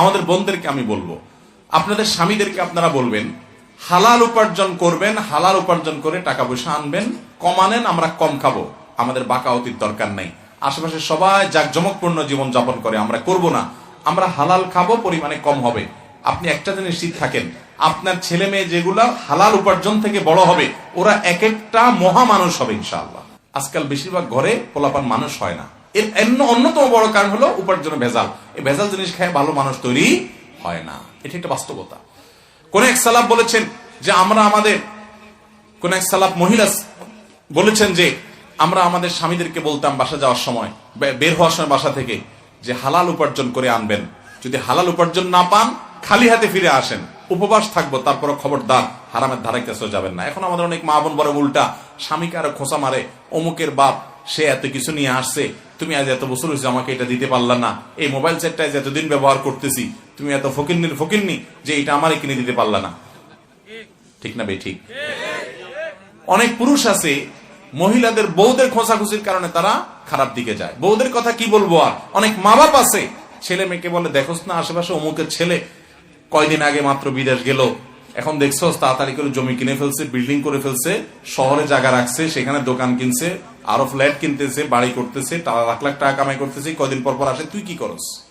আমাদের বোনদেরকে আমি বলব। আপনাদের স্বামীদেরকে আপনারা বলবেন, হালাল উপার্জন করবেন, হালাল উপার্জন করে টাকা পয়সা আনবেন কমানেন আমরা কম খাব। আমাদের বাঁকা অতীত দরকার নাই। আশেপাশে সবাই জাকজমকপূর্ণ জীবন যাপন করে, আমরা করব না। আমরা হালাল খাব, পরিমাণে কম হবে। আপনি একটা জিনিস নিশ্চিত থাকেন, আপনার ছেলে মেয়ে যেগুলা হালাল উপার্জন থেকে বড় হবে, ওরা এক একটা মহা মানুষ হবে ইনশাআল্লাহ। আজকাল বেশিরভাগ ঘরে পোলাপান মানুষ হয় না। এর অন্য অন্যতম বড় কারণ হলো উপার্জনে ভেজাল। এই ভেজাল জিনিস খায় ভালো মানুষ তৈরি হয় না। এটা একটা বাস্তবতা। কোন এক সালাফ বলেছেন যে, আমরা আমাদের কোন এক সালাফ মহিলা বলেছেন যে, আমরা আমাদের স্বামীদেরকে বলতাম বাসা যাওয়ার সময় বের হওয়ার সময় বাসা থেকে যে হালাল উপার্জন করে আনবেন। যদি হালাল উপার্জন না পান, খালি হাতে ফিরে আসেন। উপবাস থাকব তারপর খবরদার, হারামের ধারে কাছেও যাবেন না। এখন আমাদের অনেক মা বোন বড় উল্টা, স্বামীকে আরও খোঁচা মারে, অমুকের বাপ সে এত কিছু নিয়ে আসছে, তুমি আজ এত বছর হয়েছে আমাকে এটা দিতে পারলা না। এই মোবাইল সেটটা আজ এতদিন ব্যবহার করতেছি, তুমি এত ফকিরনির ফকিরনি যে এটা আমারে কিনে দিতে পারলা না। ঠিক না বে, ঠিক? অনেক পুরুষ আছে, মহিলাদের বউদের খোঁচাখুচির কারণে তারা খারাপ দিকে যায়। বউদের কথা কি বলব আর? অনেক মা বাপ আছে ছেলে মেয়েকে বলে, দেখোস না আশেপাশে অমুকের ছেলে, কয়দিন আগে মাত্র বিদেশ গেল এখন দেখছ, তাড়াতাড়ি করে জমি কিনে ফেলছে বিল্ডিং করে ফেলছে, শহরে জায়গা রাখছে, সেখানে দোকান কিনছে, আরও ফ্ল্যাট কিনতেছে, বাড়ি করতেছে লাখ লাখ টাকা কামাই করতেছে কদিন পর পর আসে, তুই কি করস?